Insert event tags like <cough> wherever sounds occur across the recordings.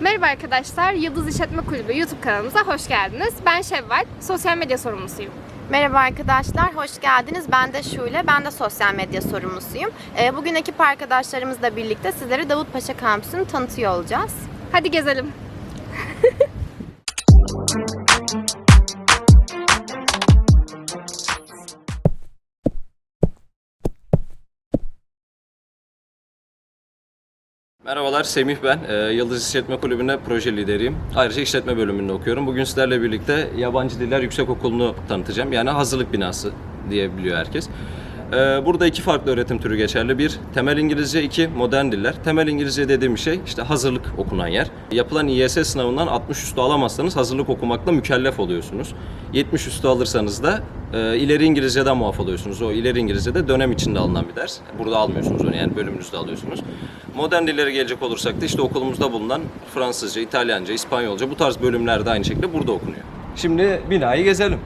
Merhaba arkadaşlar, Yıldız İşletme Kulübü YouTube kanalımıza hoş geldiniz. Ben Şevval, sosyal medya sorumlusuyum. Merhaba arkadaşlar, hoş geldiniz. Ben de Şule, ben de sosyal medya sorumlusuyum. Ee, Bugün ekip arkadaşlarımızla birlikte sizlere Davutpaşa kampüsünü tanıtıyor olacağız. Hadi gezelim. <laughs> Merhabalar Semih ben. Ee, Yıldız İşletme Kulübü'nde proje lideriyim. Ayrıca işletme bölümünde okuyorum. Bugün sizlerle birlikte Yabancı Diller Yüksekokulu'nu tanıtacağım. Yani hazırlık binası diyebiliyor herkes. Ee, burada iki farklı öğretim türü geçerli. Bir, temel İngilizce, iki, modern diller. Temel İngilizce dediğim şey işte hazırlık okunan yer. Yapılan İYS sınavından 60 üstü alamazsanız hazırlık okumakla mükellef oluyorsunuz. 70 üstü alırsanız da e, ileri İngilizceden muaf oluyorsunuz. O ileri İngilizce'de dönem içinde alınan bir ders. Burada almıyorsunuz onu yani bölümünüzde alıyorsunuz. Modern dillere gelecek olursak da işte okulumuzda bulunan Fransızca, İtalyanca, İspanyolca bu tarz bölümler de aynı şekilde burada okunuyor. Şimdi binayı gezelim.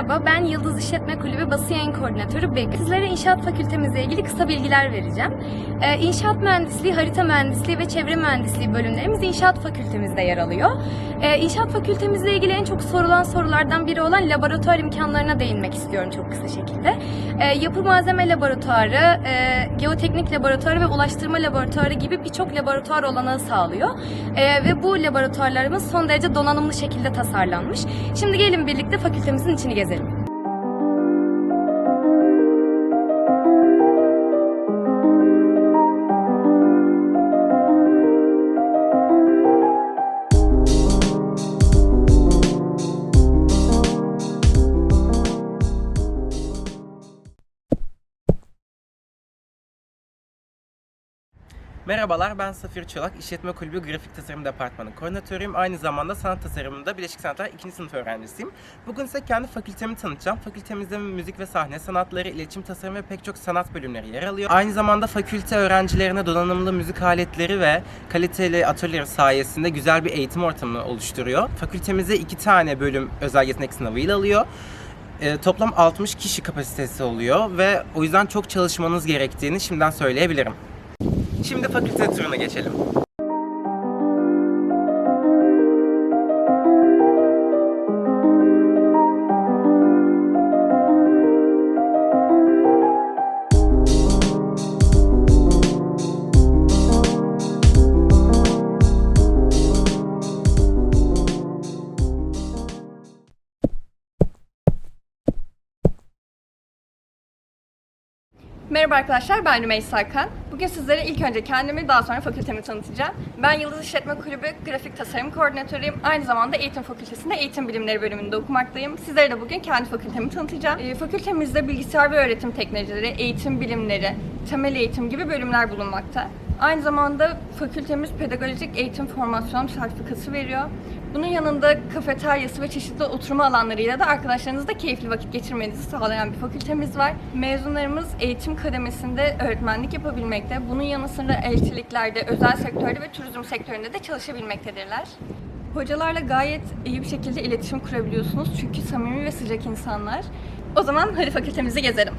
Merhaba, ben Yıldız İşletme Kulübü Basın Yayın Koordinatörü Begüm. Sizlere inşaat fakültemizle ilgili kısa bilgiler vereceğim. Ee, inşaat mühendisliği, harita mühendisliği ve çevre mühendisliği bölümlerimiz inşaat fakültemizde yer alıyor. Ee, inşaat fakültemizle ilgili en çok sorulan sorulardan biri olan laboratuvar imkanlarına değinmek istiyorum çok kısa şekilde. Ee, yapı malzeme laboratuvarı, e, geoteknik laboratuvarı ve ulaştırma laboratuvarı gibi birçok laboratuvar olanağı sağlıyor. Ee, ve bu laboratuvarlarımız son derece donanımlı şekilde tasarlanmış. Şimdi gelin birlikte fakültemizin içini gezelim. Merhabalar ben Safir Çolak, İşletme Kulübü Grafik Tasarım Departmanı koordinatörüyüm. Aynı zamanda sanat tasarımında Birleşik Sanatlar 2. sınıf öğrencisiyim. Bugün size kendi fakültemi tanıtacağım. Fakültemizde müzik ve sahne sanatları, iletişim tasarımı ve pek çok sanat bölümleri yer alıyor. Aynı zamanda fakülte öğrencilerine donanımlı müzik aletleri ve kaliteli atölyeleri sayesinde güzel bir eğitim ortamı oluşturuyor. Fakültemizde iki tane bölüm özel yetenek sınavıyla alıyor. E, toplam 60 kişi kapasitesi oluyor ve o yüzden çok çalışmanız gerektiğini şimdiden söyleyebilirim. Şimdi fakülte turuna geçelim. Merhaba arkadaşlar, ben Rümeysa Hakan. Bugün sizlere ilk önce kendimi, daha sonra fakültemi tanıtacağım. Ben Yıldız İşletme Kulübü Grafik Tasarım Koordinatörüyüm. Aynı zamanda Eğitim Fakültesi'nde Eğitim Bilimleri bölümünde okumaktayım. Sizlere de bugün kendi fakültemi tanıtacağım. Ee, fakültemizde bilgisayar ve öğretim teknolojileri, eğitim bilimleri, temel eğitim gibi bölümler bulunmakta. Aynı zamanda fakültemiz pedagojik eğitim formasyon sertifikası veriyor. Bunun yanında kafeteryası ve çeşitli oturma alanlarıyla da arkadaşlarınızla keyifli vakit geçirmenizi sağlayan bir fakültemiz var. Mezunlarımız eğitim kademesinde öğretmenlik yapabilmekte. Bunun yanı sıra elçiliklerde, özel sektörde ve turizm sektöründe de çalışabilmektedirler. Hocalarla gayet iyi bir şekilde iletişim kurabiliyorsunuz çünkü samimi ve sıcak insanlar. O zaman hadi fakültemizi gezelim.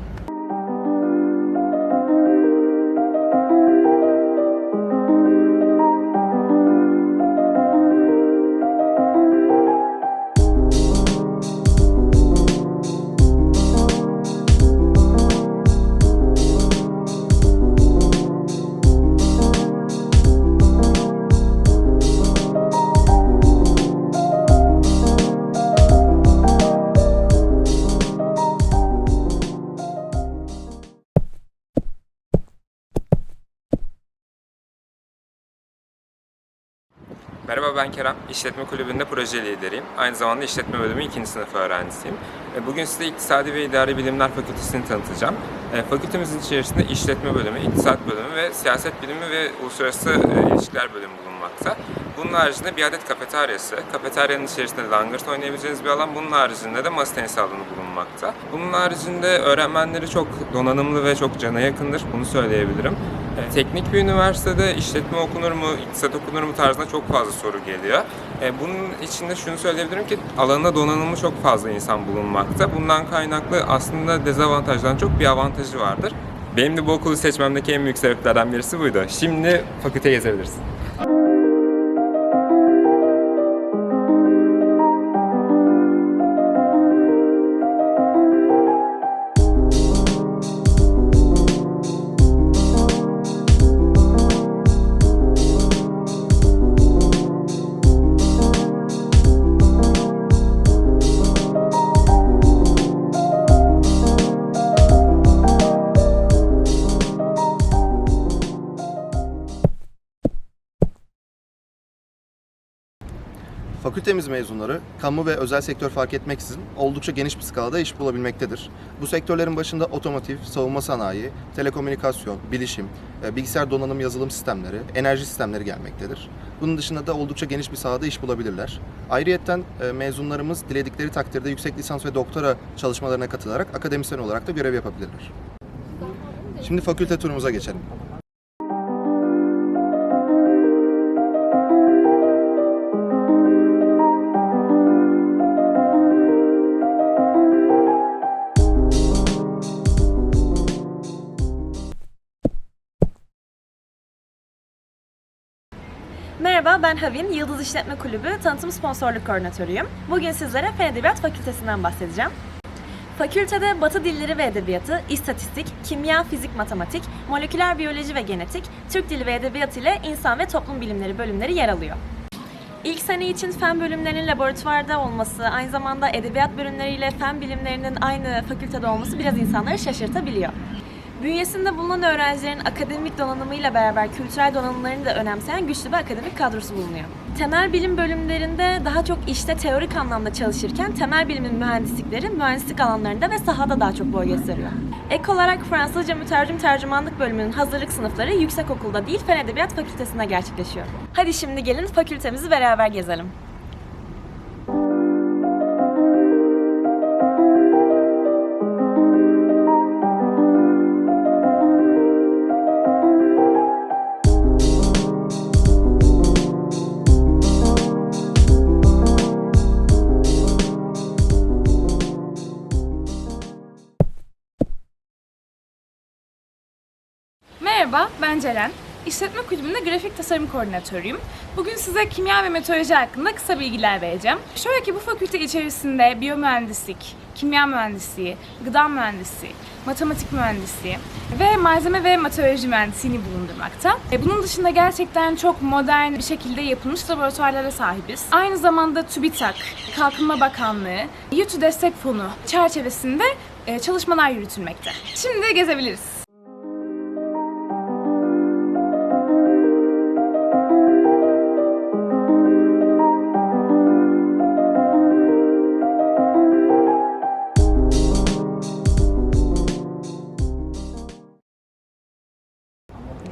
Merhaba ben Kerem. İşletme Kulübü'nde proje lideriyim. Aynı zamanda işletme bölümü 2. sınıf öğrencisiyim. E, Bugün size İktisadi ve İdari Bilimler Fakültesini tanıtacağım. E, Fakültemizin içerisinde işletme bölümü, iktisat bölümü ve siyaset bilimi ve uluslararası e, ilişkiler bölümü bulunmakta. Bunun haricinde bir adet kafeteryası, kafeteryanın içerisinde langırt oynayabileceğiniz bir alan, bunun haricinde de masa tenisi alanı bulunmakta. Bunun haricinde öğrenmenleri çok donanımlı ve çok cana yakındır, bunu söyleyebilirim. Teknik bir üniversitede işletme okunur mu, iktisat okunur mu tarzında çok fazla soru geliyor. E, Bunun içinde şunu söyleyebilirim ki alanında donanımlı çok fazla insan bulunmakta. Bundan kaynaklı aslında dezavantajdan çok bir avantajı vardır. Benim de bu okulu seçmemdeki en büyük sebeplerden birisi buydu. Şimdi fakülte gezebilirsin. Fakültemiz mezunları kamu ve özel sektör fark etmeksizin oldukça geniş bir skalada iş bulabilmektedir. Bu sektörlerin başında otomotiv, savunma sanayi, telekomünikasyon, bilişim, e, bilgisayar donanım yazılım sistemleri, enerji sistemleri gelmektedir. Bunun dışında da oldukça geniş bir sahada iş bulabilirler. Ayrıyeten e, mezunlarımız diledikleri takdirde yüksek lisans ve doktora çalışmalarına katılarak akademisyen olarak da görev yapabilirler. Şimdi fakülte turumuza geçelim. Merhaba ben Havin, Yıldız İşletme Kulübü tanıtım sponsorluk koordinatörüyüm. Bugün sizlere Fen Edebiyat Fakültesinden bahsedeceğim. Fakültede Batı Dilleri ve Edebiyatı, İstatistik, Kimya, Fizik, Matematik, Moleküler Biyoloji ve Genetik, Türk Dili ve Edebiyatı ile İnsan ve Toplum Bilimleri bölümleri yer alıyor. İlk sene için fen bölümlerinin laboratuvarda olması, aynı zamanda edebiyat bölümleriyle fen bilimlerinin aynı fakültede olması biraz insanları şaşırtabiliyor. Bünyesinde bulunan öğrencilerin akademik donanımıyla beraber kültürel donanımlarını da önemseyen güçlü bir akademik kadrosu bulunuyor. Temel bilim bölümlerinde daha çok işte teorik anlamda çalışırken temel bilimin mühendislikleri mühendislik alanlarında ve sahada daha çok boy gösteriyor. Ek olarak Fransızca mütercim tercümanlık bölümünün hazırlık sınıfları yüksekokulda değil Fen Edebiyat Fakültesinde gerçekleşiyor. Hadi şimdi gelin fakültemizi beraber gezelim. Ben Ceren. İşletme Kulübü'nde grafik tasarım koordinatörüyüm. Bugün size kimya ve meteoroloji hakkında kısa bilgiler vereceğim. Şöyle ki bu fakülte içerisinde biyomühendislik, kimya mühendisliği, gıda mühendisliği, matematik mühendisliği ve malzeme ve meteoroloji mühendisliğini bulundurmakta. E, Bunun dışında gerçekten çok modern bir şekilde yapılmış laboratuvarlara sahibiz. Aynı zamanda TÜBİTAK, Kalkınma Bakanlığı, YUTU Destek Fonu çerçevesinde e, çalışmalar yürütülmekte. Şimdi gezebiliriz.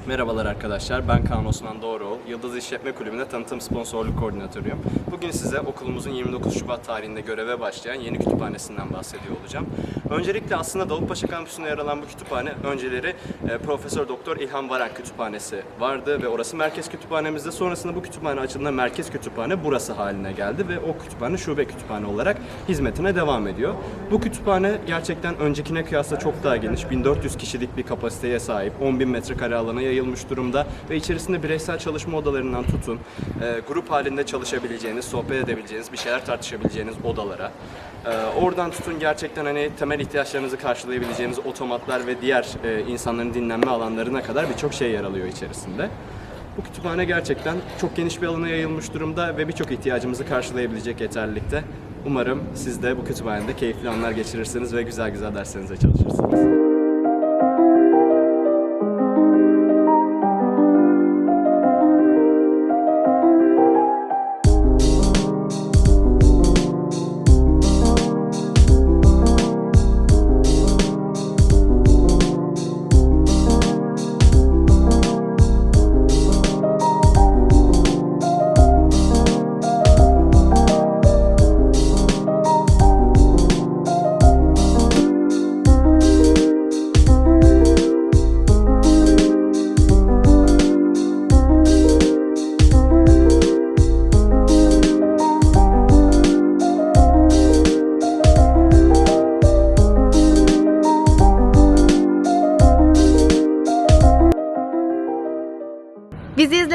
Merhabalar arkadaşlar, ben Kaan Osman Doğruoğlu. Yıldız İşletme Kulübü'nde tanıtım sponsorluk koordinatörüyüm. Bugün size okulumuzun 29 Şubat tarihinde göreve başlayan yeni kütüphanesinden bahsediyor olacağım. Öncelikle aslında Davutpaşa kampüsünde yer alan bu kütüphane önceleri e, Profesör Doktor İlhan Varank Kütüphanesi vardı ve orası merkez kütüphanemizde. Sonrasında bu kütüphane açıldığında merkez kütüphane burası haline geldi ve o kütüphane şube kütüphane olarak hizmetine devam ediyor. Bu kütüphane gerçekten öncekine kıyasla çok daha geniş. 1400 kişilik bir kapasiteye sahip. 10.000 metrekare alana yayılmış durumda ve içerisinde bireysel çalışma odalarından tutun, e, grup halinde çalışabileceğiniz, sohbet edebileceğiniz, bir şeyler tartışabileceğiniz odalara, e, oradan tutun gerçekten hani temel ihtiyaçlarınızı karşılayabileceğiniz otomatlar ve diğer e, insanların dinlenme alanlarına kadar birçok şey yer alıyor içerisinde. Bu kütüphane gerçekten çok geniş bir alana yayılmış durumda ve birçok ihtiyacımızı karşılayabilecek yeterlilikte. Umarım siz de bu kütüphanede keyifli anlar geçirirsiniz ve güzel güzel derslerinize çalışırsınız.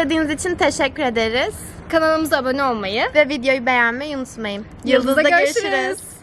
İzlediğiniz için teşekkür ederiz. Kanalımıza abone olmayı Ve videoyu beğenmeyi unutmayın. Yıldız'da Yıldız'da görüşürüz. görüşürüz.